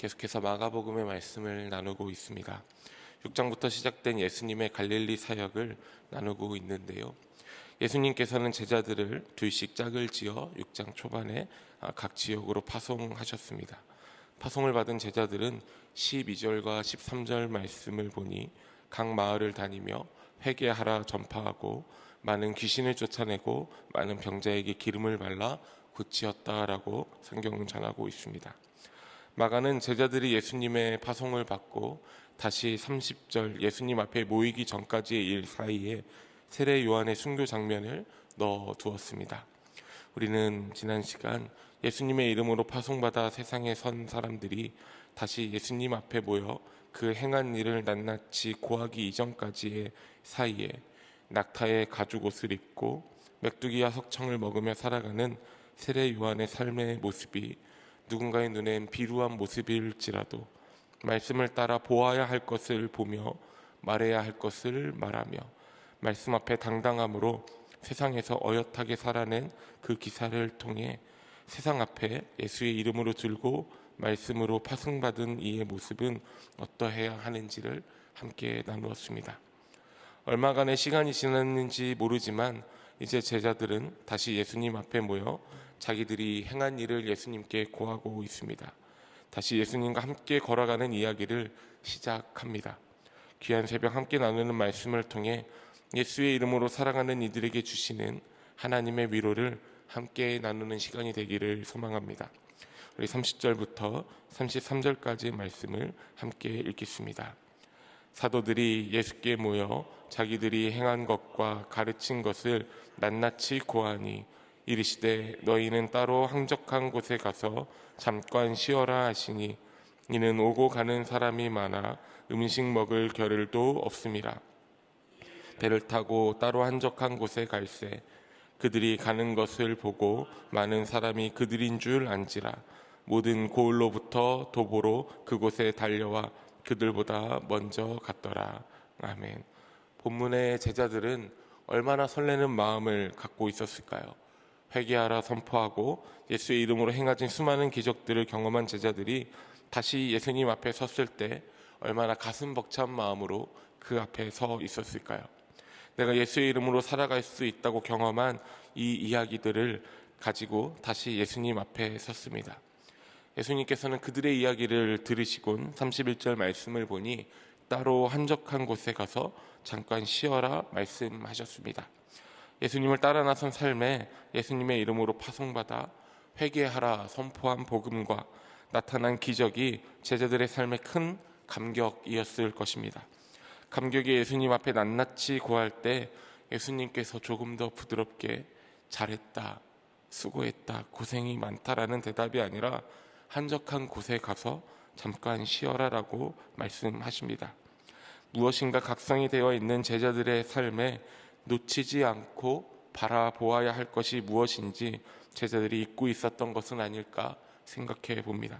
계속해서 마가복음의 말씀을 나누고 있습니다. 6장부터 시작된 예수님의 갈릴리 사역을 나누고 있는데요. 예수님께서는 제자들을 둘씩 짝을 지어 6장 초반에 아, 각 지역으로 파송하셨습니다. 파송을 받은 제자들은 12절과 13절 말씀을 보니 각 마을을 다니며 회개하라 전파하고 많은 귀신을 쫓아내고 많은 병자에게 기름을 발라 고치었다라고 성경은 전하고 있습니다. 마가는 제자들이 예수님의 파송을 받고 다시 30절 예수님 앞에 모이기 전까지의 일 사이에 세례 요한의 순교 장면을 넣어 두었습니다. 우리는 지난 시간 예수님의 이름으로 파송받아 세상에 선 사람들이 다시 예수님 앞에 모여 그 행한 일을 낱낱이 고하기 이전까지의 사이에 낙타의 가죽 옷을 입고 메뚜기와 석청을 먹으며 살아가는 세례 요한의 삶의 모습이 누군가의 눈엔 비루한 모습일지라도 말씀을 따라 보아야 할 것을 보며 말해야 할 것을 말하며 말씀 앞에 당당함으로 세상에서 어엿하게 살아낸 그 기사를 통해 세상 앞에 예수의 이름으로 들고 말씀으로 파송받은 이의 모습은 어떠해야 하는지를 함께 나누었습니다. 얼마간의 시간이 지났는지 모르지만 이제 제자들은 다시 예수님 앞에 모여 자기들이 행한 일을 예수님께 고하고 있습니다. 다시 예수님과 함께 걸어가는 이야기를 시작합니다. 귀한 새벽 함께 나누는 말씀을 통해 예수의 이름으로 살아가는 이들에게 주시는 하나님의 위로를 함께 나누는 시간이 되기를 소망합니다. 우리 30절부터 33절까지의 말씀을 함께 읽겠습니다. 사도들이 예수께 모여 자기들이 행한 것과 가르친 것을 낱낱이 고하니 이르시되 너희는 따로 항적한 곳에 가서 잠깐 쉬어라 하시니 이는 오고 가는 사람이 많아 음식 먹을 겨를도 없음이라 배를 타고 따로 한적한 곳에 갈새 그들이 가는 것을 보고 많은 사람이 그들인 줄 안지라. 모든 고을로부터 도보로 그곳에 달려와 그들보다 먼저 갔더라. 아멘. 본문의 제자들은 얼마나 설레는 마음을 갖고 있었을까요? 회개하라 선포하고 예수의 이름으로 행하진 수많은 기적들을 경험한 제자들이 다시 예수님 앞에 섰을 때 얼마나 가슴 벅찬 마음으로 그 앞에 서 있었을까요? 내가 예수의 이름으로 살아갈 수 있다고 경험한 이 이야기들을 가지고 다시 예수님 앞에 섰습니다. 예수님께서는 그들의 이야기를 들으시곤 31절 말씀을 보니 따로 한적한 곳에 가서 잠깐 쉬어라 말씀하셨습니다. 예수님을 따라 나선 삶에 예수님의 이름으로 파송받아 회개하라 선포한 복음과 나타난 기적이 제자들의 삶에 큰 감격이었을 것입니다. 감격이 예수님 앞에 낱낱이 고할 때 예수님께서 조금 더 부드럽게 잘했다, 수고했다, 고생이 많다라는 대답이 아니라 한적한 곳에 가서 잠깐 쉬어라라고 말씀하십니다. 무엇인가 각성이 되어 있는 제자들의 삶에 놓치지 않고 바라보아야 할 것이 무엇인지 제자들이 잊고 있었던 것은 아닐까 생각해 봅니다.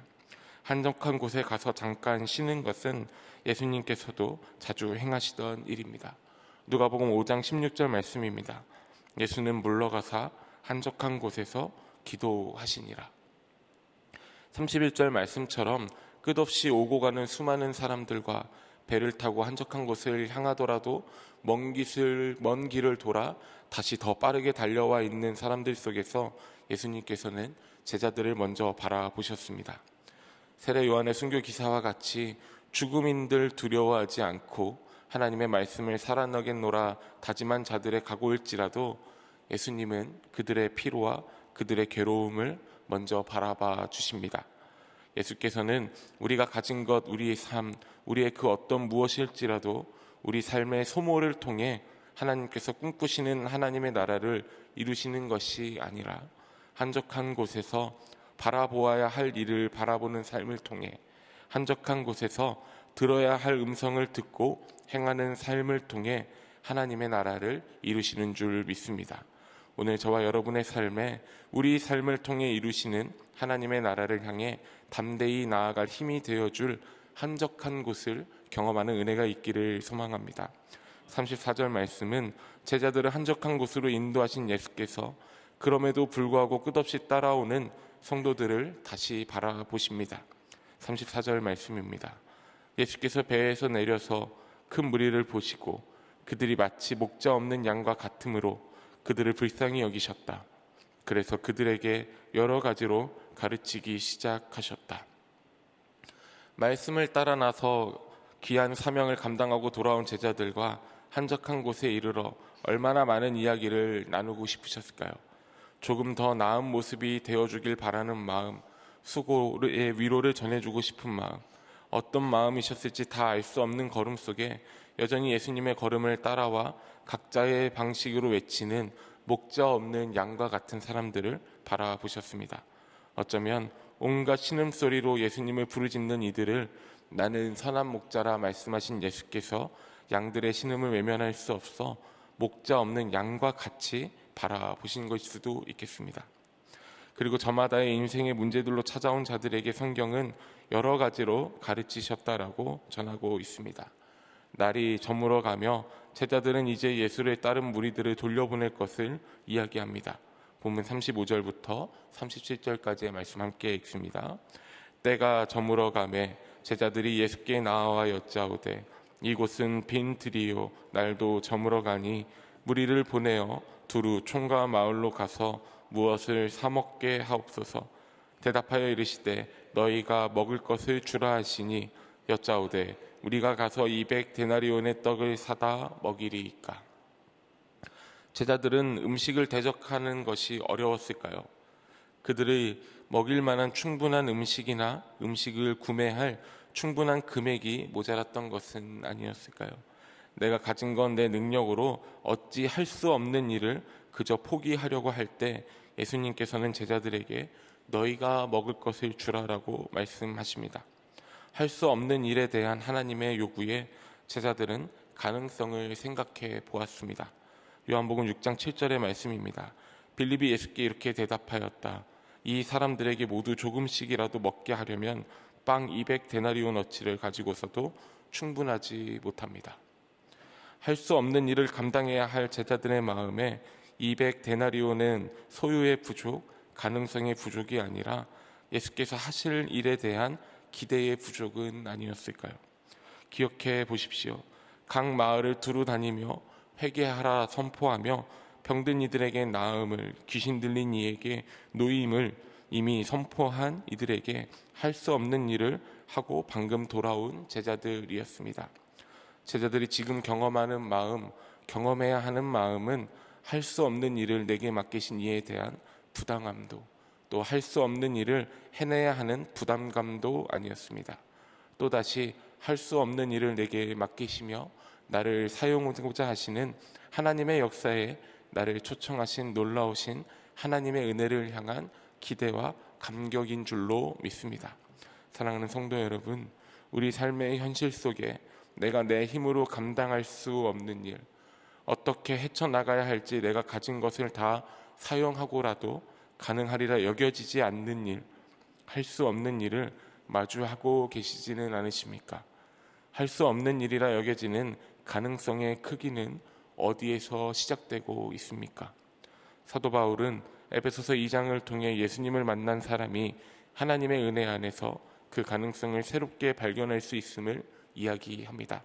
한적한 곳에 가서 잠깐 쉬는 것은 예수님께서도 자주 행하시던 일입니다. 누가복음 5장 16절 말씀입니다. 예수는 물러가사 한적한 곳에서 기도하시니라. 31절 말씀처럼 끝없이 오고 가는 수많은 사람들과 배를 타고 한적한 곳을 향하더라도 먼 길을 먼 길을 돌아 다시 더 빠르게 달려와 있는 사람들 속에서 예수님께서는 제자들을 먼저 바라보셨습니다. 세례 요한의 순교 기사와 같이 죽음인들 두려워하지 않고 하나님의 말씀을 살아나겠노라 다짐한 자들의 각오일지라도 예수님은 그들의 피로와 그들의 괴로움을 먼저 바라봐 주십니다. 예수께서는 우리가 가진 것, 우리의 삶, 우리의 그 어떤 무엇일지라도 우리 삶의 소모를 통해 하나님께서 꿈꾸시는 하나님의 나라를 이루시는 것이 아니라 한적한 곳에서 바라보아야 할 일을 바라보는 삶을 통해 한적한 곳에서 들어야 할 음성을 듣고 행하는 삶을 통해 하나님의 나라를 이루시는 줄 믿습니다. 오늘 저와 여러분의 삶에 우리 삶을 통해 이루시는 하나님의 나라를 향해 담대히 나아갈 힘이 되어줄 한적한 곳을 경험하는 은혜가 있기를 소망합니다. 34절 말씀은 제자들을 한적한 곳으로 인도하신 예수께서 그럼에도 불구하고 끝없이 따라오는 성도들을 다시 바라보십니다. 34절 말씀입니다. 예수께서 배에서 내려서 큰 무리를 보시고 그들이 마치 목자 없는 양과 같으므로 그들을 불쌍히 여기셨다. 그래서 그들에게 여러 가지로 가르치기 시작하셨다. 말씀을 따라 나서 귀한 사명을 감당하고 돌아온 제자들과 한적한 곳에 이르러 얼마나 많은 이야기를 나누고 싶으셨을까요? 조금 더 나은 모습이 되어주길 바라는 마음, 수고의 위로를 전해주고 싶은 마음, 어떤 마음이셨을지 다 알 수 없는 걸음 속에 여전히 예수님의 걸음을 따라와 각자의 방식으로 외치는 목자 없는 양과 같은 사람들을 바라보셨습니다. 어쩌면 온갖 신음소리로 예수님을 부르짖는 이들을 나는 선한 목자라 말씀하신 예수께서 양들의 신음을 외면할 수 없어 목자 없는 양과 같이 바라보신 것일 수도 있겠습니다. 그리고 저마다의 인생의 문제들로 찾아온 자들에게 성경은 여러 가지로 가르치셨다라고 전하고 있습니다. 날이 저물어 가며 제자들은 이제 예수를 따른 무리들을 돌려보낼 것을 이야기합니다. 본문 35절부터 37절까지의 말씀 함께 읽습니다. 때가 저물어 가매 제자들이 예수께 나와 여짜오되 이곳은 빈 들이요 날도 저물어 가니 무리를 보내어 두루 총과 마을로 가서 무엇을 사 먹게 하옵소서 대답하여 이르시되 너희가 먹을 것을 주라 하시니 여짜오되 우리가 가서 200 데나리온의 떡을 사다 먹이리이까 제자들은 음식을 대적하는 것이 어려웠을까요? 그들의 먹일 만한 충분한 음식이나 음식을 구매할 충분한 금액이 모자랐던 것은 아니었을까요? 내가 가진 건 내 능력으로 어찌 할 수 없는 일을 그저 포기하려고 할 때 예수님께서는 제자들에게 너희가 먹을 것을 주라라고 말씀하십니다. 할 수 없는 일에 대한 하나님의 요구에 제자들은 가능성을 생각해 보았습니다. 요한복음 6장 7절의 말씀입니다. 빌립이 예수께 이렇게 대답하였다. 이 사람들에게 모두 조금씩이라도 먹게 하려면 빵 200 데나리온 어치를 가지고서도 충분하지 못합니다. 할 수 없는 일을 감당해야 할 제자들의 마음에 200 데나리온은 소유의 부족, 가능성의 부족이 아니라 예수께서 하실 일에 대한 기대의 부족은 아니었을까요? 기억해 보십시오. 각 마을을 두루 다니며 회개하라 선포하며 병든 이들에게 나음을 귀신 들린 이에게 노임을 이미 선포한 이들에게 할 수 없는 일을 하고 방금 돌아온 제자들이었습니다. 제자들이 지금 경험하는 마음, 경험해야 하는 마음은 할 수 없는 일을 내게 맡기신 이에 대한 부당함도 또 할 수 없는 일을 해내야 하는 부담감도 아니었습니다. 또다시 할 수 없는 일을 내게 맡기시며 나를 사용하고자 하시는 하나님의 역사에 나를 초청하신 놀라우신 하나님의 은혜를 향한 기대와 감격인 줄로 믿습니다. 사랑하는 성도 여러분, 우리 삶의 현실 속에 내가 내 힘으로 감당할 수 없는 일, 어떻게 헤쳐나가야 할지 내가 가진 것을 다 사용하고라도 가능하리라 여겨지지 않는 일, 할 수 없는 일을 마주하고 계시지는 않으십니까? 할 수 없는 일이라 여겨지는 가능성의 크기는 어디에서 시작되고 있습니까? 사도 바울은 에베소서 2장을 통해 예수님을 만난 사람이 하나님의 은혜 안에서 그 가능성을 새롭게 발견할 수 있음을 이야기합니다.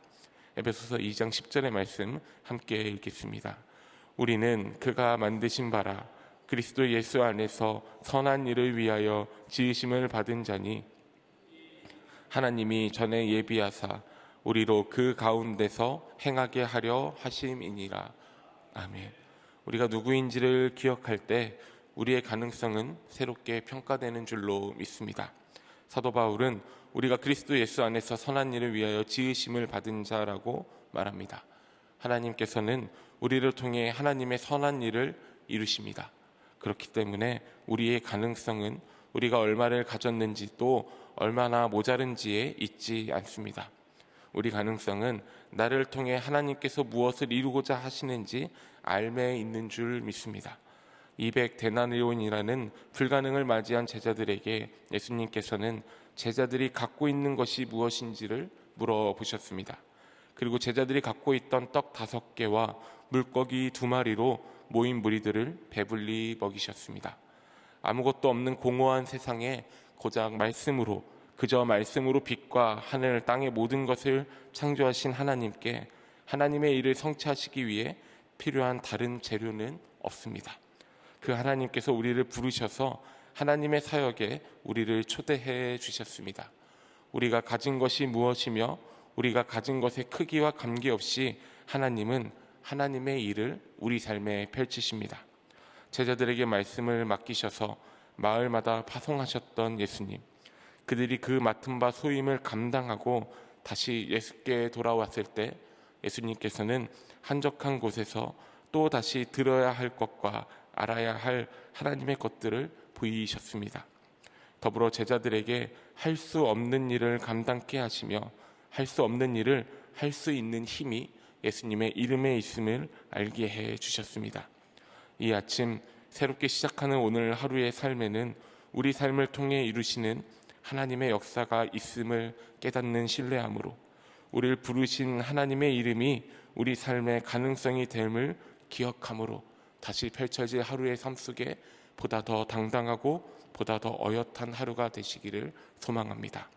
에베소서 2장 10절의 말씀 함께 읽겠습니다. 우리는 그가 만드신 바라 그리스도 예수 안에서 선한 일을 위하여 지으심을 받은 자니 하나님이 전에 예비하사 우리로 그 가운데서 행하게 하려 하심이니라. 아멘. 우리가 누구인지를 기억할 때 우리의 가능성은 새롭게 평가되는 줄로 믿습니다. 사도 바울은 우리가 그리스도 예수 안에서 선한 일을 위하여 지으심을 받은 자라고 말합니다. 하나님께서는 우리를 통해 하나님의 선한 일을 이루십니다. 그렇기 때문에 우리의 가능성은 우리가 얼마를 가졌는지 또 얼마나 모자른지에 있지 않습니다. 우리 가능성은 나를 통해 하나님께서 무엇을 이루고자 하시는지 알매 있는 줄 믿습니다. 200 데나리온이라는 불가능을 맞이한 제자들에게 예수님께서는 제자들이 갖고 있는 것이 무엇인지를 물어보셨습니다. 그리고 제자들이 갖고 있던 떡 다섯 개와 물고기 두 마리로 모인 무리들을 배불리 먹이셨습니다. 아무것도 없는 공허한 세상에 고작 말씀으로 그저 말씀으로 빛과 하늘 땅의 모든 것을 창조하신 하나님께 하나님의 일을 성취하시기 위해 필요한 다른 재료는 없습니다. 그 하나님께서 우리를 부르셔서 하나님의 사역에 우리를 초대해 주셨습니다. 우리가 가진 것이 무엇이며 우리가 가진 것의 크기와 관계없이 하나님은 하나님의 일을 우리 삶에 펼치십니다. 제자들에게 말씀을 맡기셔서 마을마다 파송하셨던 예수님. 그들이 그 맡은 바 소임을 감당하고 다시 예수께 돌아왔을 때 예수님께서는 한적한 곳에서 또 다시 들어야 할 것과 알아야 할 하나님의 것들을 보이셨습니다. 더불어 제자들에게 할 수 없는 일을 감당케 하시며 할 수 없는 일을 할 수 있는 힘이 예수님의 이름에 있음을 알게 해 주셨습니다. 이 아침 새롭게 시작하는 오늘 하루의 삶에는 우리 삶을 통해 이루시는 하나님의 역사가 있음을 깨닫는 신뢰함으로 우리를 부르신 하나님의 이름이 우리 삶의 가능성이 됨을 기억함으로 다시 펼쳐질 하루의 삶 속에 보다 더 당당하고 보다 더 어엿한 하루가 되시기를 소망합니다.